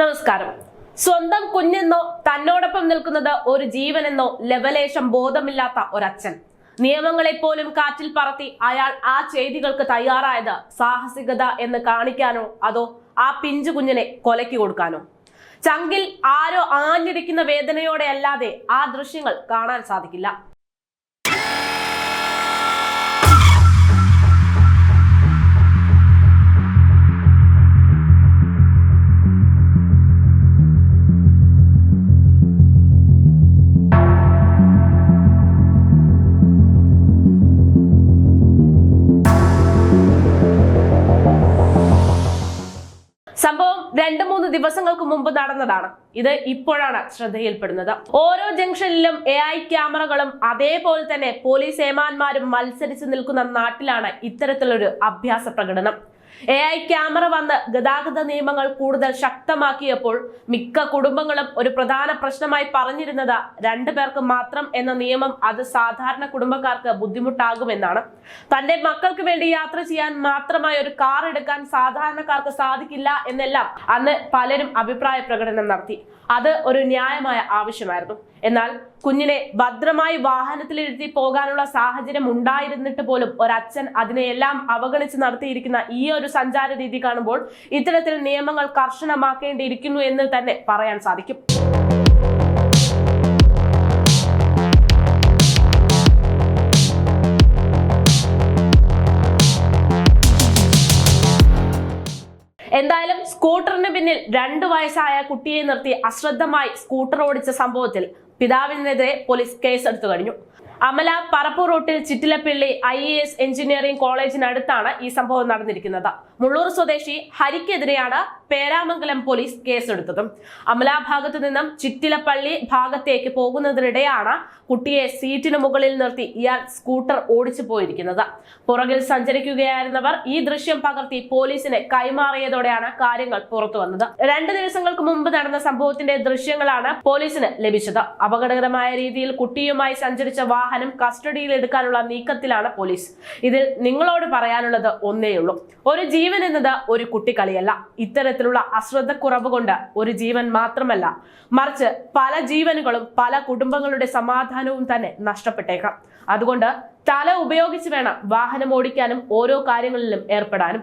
നമസ്കാരം. സ്വന്തം കുഞ്ഞെന്നോ തന്നോടൊപ്പം നിൽക്കുന്നത് ഒരു ജീവനെന്നോ ലവലേശം ബോധമില്ലാത്ത ഒരച്ഛൻ. നിയമങ്ങളെ പോലും കാറ്റിൽ പറത്തി അയാൾ ആ ചെയ്തികൾക്ക് തയ്യാറായത് സാഹസികത എന്ന് കാണിക്കാനോ അതോ ആ പിഞ്ചു കുഞ്ഞിനെ കൊലയ്ക്ക് കൊടുക്കാനോ? ചങ്കിൽ ആരോ ആഞ്ഞിരിക്കുന്ന വേദനയോടെ അല്ലാതെ ആ ദൃശ്യങ്ങൾ കാണാൻ സാധിക്കില്ല. സംഭവം രണ്ട് മൂന്ന് ദിവസങ്ങൾക്ക് മുമ്പ് നടന്നതാണ്. ഇത് ഇപ്പോഴാണ് ശ്രദ്ധയിൽപ്പെടുന്നത്. ഓരോ ജംഗ്ഷനിലും എ ഐ ക്യാമറകളും അതേപോലെ തന്നെ പോലീസ് ഏമാന്മാരും മത്സരിച്ച് നിൽക്കുന്ന നാട്ടിലാണ് ഇത്തരത്തിലൊരു അഭ്യാസ പ്രകടനം. എ ഐ ക്യാമറ വന്ന് ഗതാഗത നിയമങ്ങൾ കൂടുതൽ ശക്തമാക്കിയപ്പോൾ മിക്ക കുടുംബങ്ങളും ഒരു പ്രധാന പ്രശ്നമായി പറഞ്ഞിരുന്നത് രണ്ടു പേർക്ക് മാത്രം എന്ന നിയമം അത് സാധാരണ കുടുംബക്കാർക്ക് ബുദ്ധിമുട്ടാകുമെന്നാണ്. തന്റെ മക്കൾക്ക് വേണ്ടി യാത്ര ചെയ്യാൻ മാത്രമായി ഒരു കാർ എടുക്കാൻ സാധാരണക്കാർക്ക് സാധിക്കില്ല എന്നെല്ലാം അന്ന് പലരും അഭിപ്രായ പ്രകടനം നടത്തി. അത് ഒരു ന്യായമായ ആവശ്യമായിരുന്നു. എന്നാൽ കുഞ്ഞിനെ ഭദ്രമായി വാഹനത്തിലിരുത്തി പോകാനുള്ള സാഹചര്യം ഉണ്ടായിരുന്നിട്ട് പോലും ഒരച്ഛൻ അതിനെയെല്ലാം അവഗണിച്ച് നടത്തിയിരിക്കുന്ന ഈ ഒരു സഞ്ചാര രീതി കാണുമ്പോൾ ഇത്തരത്തിൽ നിയമങ്ങൾ കർശനമാക്കേണ്ടിയിരിക്കുന്നു എന്ന് തന്നെ പറയാൻ സാധിക്കും. എന്തായാലും സ്കൂട്ടറിന് പിന്നിൽ രണ്ടു വയസ്സായ കുട്ടിയെ നിർത്തി അശ്രദ്ധമായി സ്കൂട്ടർ ഓടിച്ച സംഭവത്തിൽ പിതാവിനെതിരെ പോലീസ് കേസെടുത്തു കഴിഞ്ഞു. അമല പറപ്പൂർ റോട്ടിൽ Chittilappilly I A S engineering കോളേജിനടുത്താണ് ഈ സംഭവം നടന്നിരിക്കുന്നത്. മുള്ളൂർ സ്വദേശി ഹരിക്കെതിരെയാണ് പേരാമംഗലം പോലീസ് കേസെടുത്തത്. അമല ഭാഗത്തു നിന്നും ചിറ്റിലപ്പള്ളി ഭാഗത്തേക്ക് പോകുന്നതിനിടെയാണ് കുട്ടിയെ സീറ്റിന് മുകളിൽ നിർത്തി ഇയാൾ സ്കൂട്ടർ ഓടിച്ചു പോയിരിക്കുന്നത്. പുറകിൽ സഞ്ചരിക്കുകയായിരുന്നവർ ഈ ദൃശ്യം പകർത്തി പോലീസിന് കൈമാറിയതോടെയാണ് കാര്യങ്ങൾ പുറത്തു വന്നത്. രണ്ട് ദിവസങ്ങൾക്ക് മുമ്പ് നടന്ന സംഭവത്തിന്റെ ദൃശ്യങ്ങളാണ് പോലീസിന് ലഭിച്ചത്. അപകടകരമായ രീതിയിൽ കുട്ടിയുമായി സഞ്ചരിച്ച വാഹനം കസ്റ്റഡിയിൽ എടുക്കാനുള്ള നീക്കത്തിലാണ് പോലീസ്. ഇതിൽ നിങ്ങളോട് പറയാനുള്ളത് ഒന്നേയുള്ളൂ. ഒരു ജീവൻ എന്നത് ഒരു കുട്ടിക്കളിയല്ല. ഇത്തരത്തിലുള്ള അശ്രദ്ധക്കുറവ് കൊണ്ട് ഒരു ജീവൻ മാത്രമല്ല മറിച്ച് പല ജീവനുകളും പല കുടുംബങ്ങളുടെ സമാധാനവും തന്നെ നഷ്ടപ്പെട്ടേക്കാം. അതുകൊണ്ട് തല ഉപയോഗിച്ച് വേണം വാഹനം ഓടിക്കാനും ഓരോ കാര്യങ്ങളിലും ഏർപ്പെടാനും.